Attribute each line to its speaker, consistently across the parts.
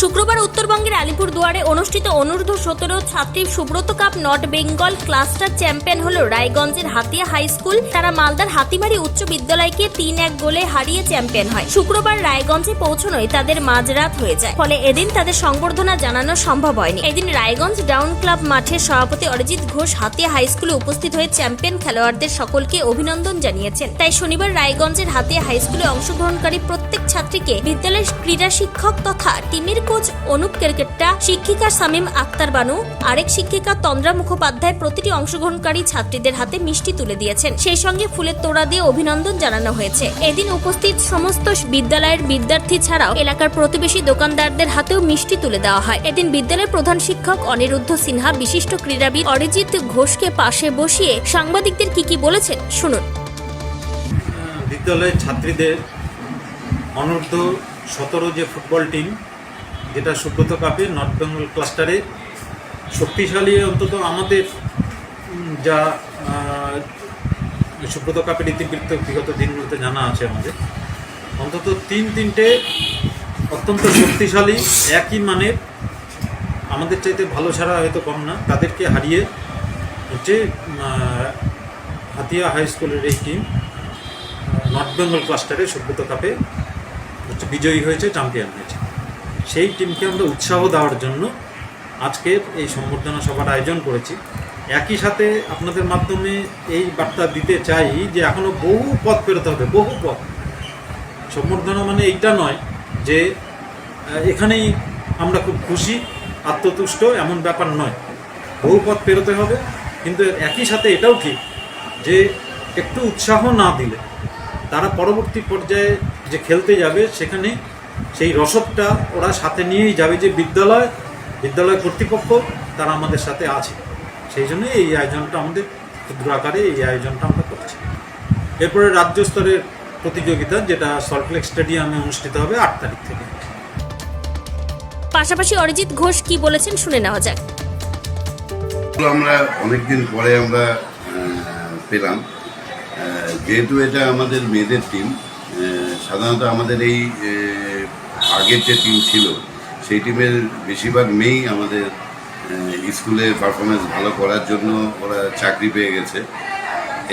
Speaker 1: শুক্রবার উত্তরবঙ্গের আলিপুর দুয়ারে অনুষ্ঠিত অনূর্ধ্ব সতেরো ছাত্রী Subroto cup north Bengal cluster champion হল রায়গঞ্জের হাতিয়া হাই স্কুল। তারা মালদার হাতিমারি উচ্চ বিদ্যালয়কে তিন এক গোলে হারিয়ে চ্যাম্পিয়ন হয়। শুক্রবার রায়গঞ্জে পৌঁছনোয় তাদের মাঝরাত হয়ে যায়। ফলে এদিন তাদের সংবর্ধনা জানানো সম্ভব হয়নি। এদিন রায়গঞ্জ ডাউন ক্লাব মাঠের সভাপতি অরিজিৎ ঘোষ হাতিয়া হাই স্কুলে উপস্থিত হয়ে চ্যাম্পিয়ন খেলোয়াড়দের সকলকে অভিনন্দন জানিয়েছেন। তাই শনিবার রায়গঞ্জের হাতিয়া হাই স্কুলে অংশগ্রহণকারী প্রত্যেক ছাত্রীকে বিদ্যালয়ের ক্রীড়া শিক্ষক তথা টিমের কোচ অনুপ কেরকেট্টা শিক্ষিকা শামীম আক্তার বানু, আরেক শিক্ষিকা তন্দ্রা মুখোপাধ্যায় প্রতিটি অংশগ্রহণকারী ছাত্রীদের হাতে মিষ্টি তুলে দিয়েছেন। সেই সঙ্গে ফুলের তোড়া দিয়ে অভিনন্দন জানানো হয়েছে। এদিন উপস্থিত সমস্ত বিদ্যালয়ের বিদ্যার্থী ছাড়াও এলাকার প্রতিবেশী দোকানদারদের হাতেও মিষ্টি তুলে দেওয়া হয়। এদিন বিদ্যালয়ের প্রধান শিক্ষক অনিরুদ্ধ সিনহা, বিশিষ্ট ক্রীড়াবিদ অরিজিৎ ঘোষকে পাশে বসিয়ে সাংবাদিকদের কি কি বলেছেন শুনুন।
Speaker 2: বিদ্যালয়ের ছাত্রীদের অনূর্ধ্ব সতেরো যে ফুটবল টিম, যেটা সুব্রত কাপে নর্থ বেঙ্গল ক্লাস্টারে, শক্তিশালী অন্তত আমাদের যা সুব্রত কাপের ইতিবৃত্ত বিগত দিনগুলোতে জানা আছে আমাদের, অন্তত তিন তিনটে অত্যন্ত শক্তিশালী, একই মানের, আমাদের চাইতে ভালো ছাড়া হয়তো কম না, তাদেরকে হারিয়ে হচ্ছে হাতিয়া হাই স্কুলের এই টিম নর্থ বেঙ্গল ক্লাস্টারে সুব্রত কাপে বিজয়ী হয়েছে চ্যাম্পিয়ন হয়েছে। সেই টিমকে আমরা উৎসাহ দেওয়ার জন্য আজকের এই সম্বর্ধনা সভার আয়োজন করেছি। একই সাথে আপনাদের মাধ্যমে এই বার্তা দিতে চাই যে এখনও বহু পথ পেরোতে হবে, বহু পথ। সম্বর্ধনা মানে এইটা নয় যে এখানেই আমরা খুব খুশি, আত্মতুষ্ট, এমন ব্যাপার নয়। বহু পথ পেরোতে হবে, কিন্তু একই সাথে এটাও ঠিক যে একটু উৎসাহ না দিলে তারা পরবর্তী পর্যায়ে যে খেলতে যাবে সেখানে সেই রসদটা ওরা সাথে নিয়েই যাবে যে বিদ্যালয় বিদ্যালয় কর্তৃপক্ষ তারা আমাদের সাথে আছে। সেই জন্য এই আয়োজনটা আমাদের ক্ষুদ্র আকারে এই আয়োজনটা আমরা করছি। এরপরে রাজ্য স্তরের প্রতিযোগিতা যেটা সল্টলেক স্টেডিয়ামে অনুষ্ঠিত হবে আট তারিখ থেকে।
Speaker 1: পাশাপাশি অরিজিৎ ঘোষ কি বলেছেন শুনে নেওয়া যাক।
Speaker 3: আমরা অনেকদিন পরে আমরা পেলাম। যেহেতু এটা আমাদের মেয়েদের টিম সাধারণত আমাদের এই আগের যে টিম ছিল, সেই টিমের বেশিরভাগ মেয়েই আমাদের স্কুলে পারফরমেন্স ভালো করার জন্য ওরা চাকরি পেয়ে গেছে।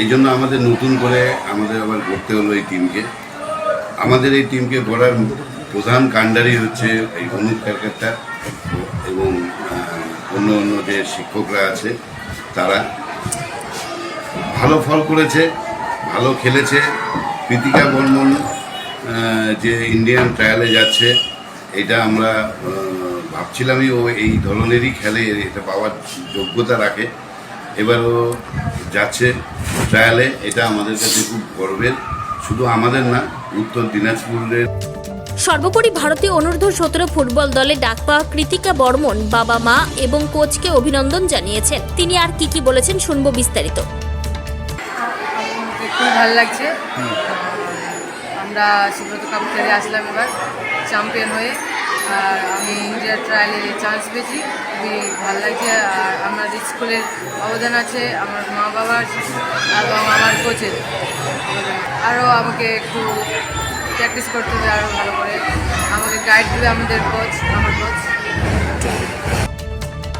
Speaker 3: এই জন্য আমাদের নতুন করে আমাদের আবার গড়তে হলো এই টিমকে আমাদের এই টিমকে গড়ার প্রধান কাণ্ডারি হচ্ছে এই অনুপ ক্যারকাট্টা এবং অন্য অন্য যে শিক্ষকরা আছে, তারা। ভালো ফল করেছে, ভালো খেলেছে, কৃতিকা বর্মন যে ইন্ডিয়ান ট্রায়ালে যাচ্ছে এটা আমরা ভাবছিলামই ও এই ধরনেরই খেলে এটা পাওয়ার যোগ্যতা রাখে। এবার ও যাচ্ছে ট্রায়ালে এটা আমাদের কাছে খুব গর্বের। শুধু আমাদের না উত্তর দিনাজপুরের
Speaker 1: সর্বোপরি ভারতীয় অনূর্ধ্ব সতেরো ফুটবল দলে ডাক পাওয়া কৃতিকা বর্মন বাবা মা এবং কোচকে অভিনন্দন জানিয়েছেন। তিনি আর কি কি বলেছেন শুনব বিস্তারিত।
Speaker 4: খুবই ভালো লাগছে। আমরা সুব্রত কাপ খেলে আসলাম এবার চ্যাম্পিয়ন হয়ে। আর আমি ইন্ডিয়ার ট্রায়ালে চান্স পেয়েছি। খুবই ভালো লাগছে। আর আমার স্কুলের অবদান আছে আমার মা বাবার এবং আমার কোচের আরও আমাকে একটু প্র্যাকটিস করতে হবে আরও ভালো করে। আমাকে গাইড দেবে আমাদের কোচ আমার কোচ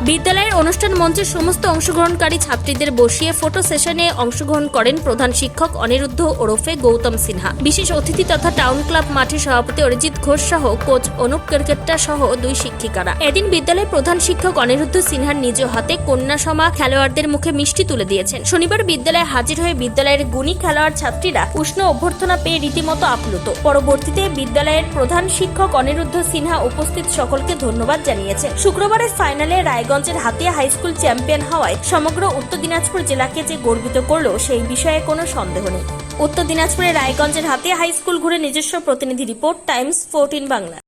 Speaker 1: বিদ্যালয়ের অনুষ্ঠান মঞ্চে সমস্ত অংশগ্রহণকারী ছাত্রীদের বসিয়ে ফটো সেশনে অংশগ্রহণ করেন প্রধান শিক্ষক অনিরুদ্ধ ওরফে গৌতম সিনহা। বিশেষ অতিথি তথা টাউন ক্লাব মাঠে সভাপতি অরিজিৎ ঘোষ সহ কোচ অনুপ কেরকেট্টা সহ দুই শিক্ষিকারা। এদিন বিদ্যালয়ের প্রধান শিক্ষক অনিরুদ্ধ সিনহার নিজ হাতে কন্যা সমা খেলোয়াড়দের মুখে মিষ্টি তুলে দিয়েছেন। শনিবার বিদ্যালয়ে হাজির হয়ে বিদ্যালয়ের গুণী খেলোয়াড় ছাত্রীরা উষ্ণ অভ্যর্থনা পেয়ে রীতিমতো আপ্লুত। পরবর্তীতে বিদ্যালয়ের প্রধান শিক্ষক অনিরুদ্ধ সিনহা উপস্থিত সকলকে ধন্যবাদ জানিয়েছেন। শুক্রবারের ফাইনালে রায়গঞ্জের হাতিয়া হাই স্কুল চ্যাম্পিয়ন হওয়ায় সমগ্র উত্তর দিনাজপুর জেলাকে যে গর্বিত করল সেই বিষয়ে কোনো সন্দেহ নেই। উত্তর দিনাজপুরের রায়গঞ্জের হাতিয়া হাই স্কুল ঘুরে নিজস্ব প্রতিনিধি রিপোর্ট, টাইমস ফোরটিন বাংলা।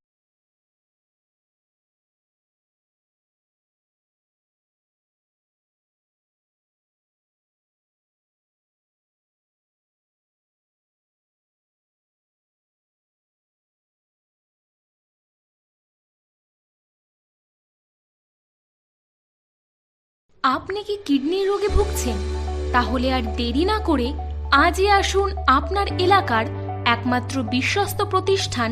Speaker 5: আপনি কি কিডনি রোগে ভুগছেন? তাহলে আর দেরি না করে আজই আসুন আপনার এলাকার একমাত্র বিশ্বস্ত প্রতিষ্ঠান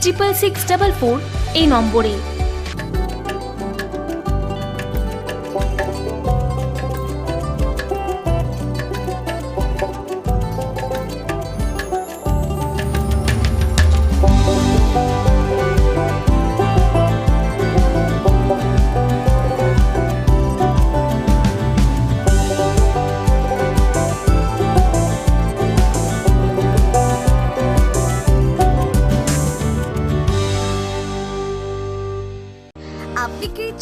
Speaker 5: triple six double four এই নম্বরে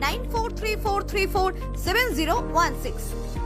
Speaker 6: 9434347016.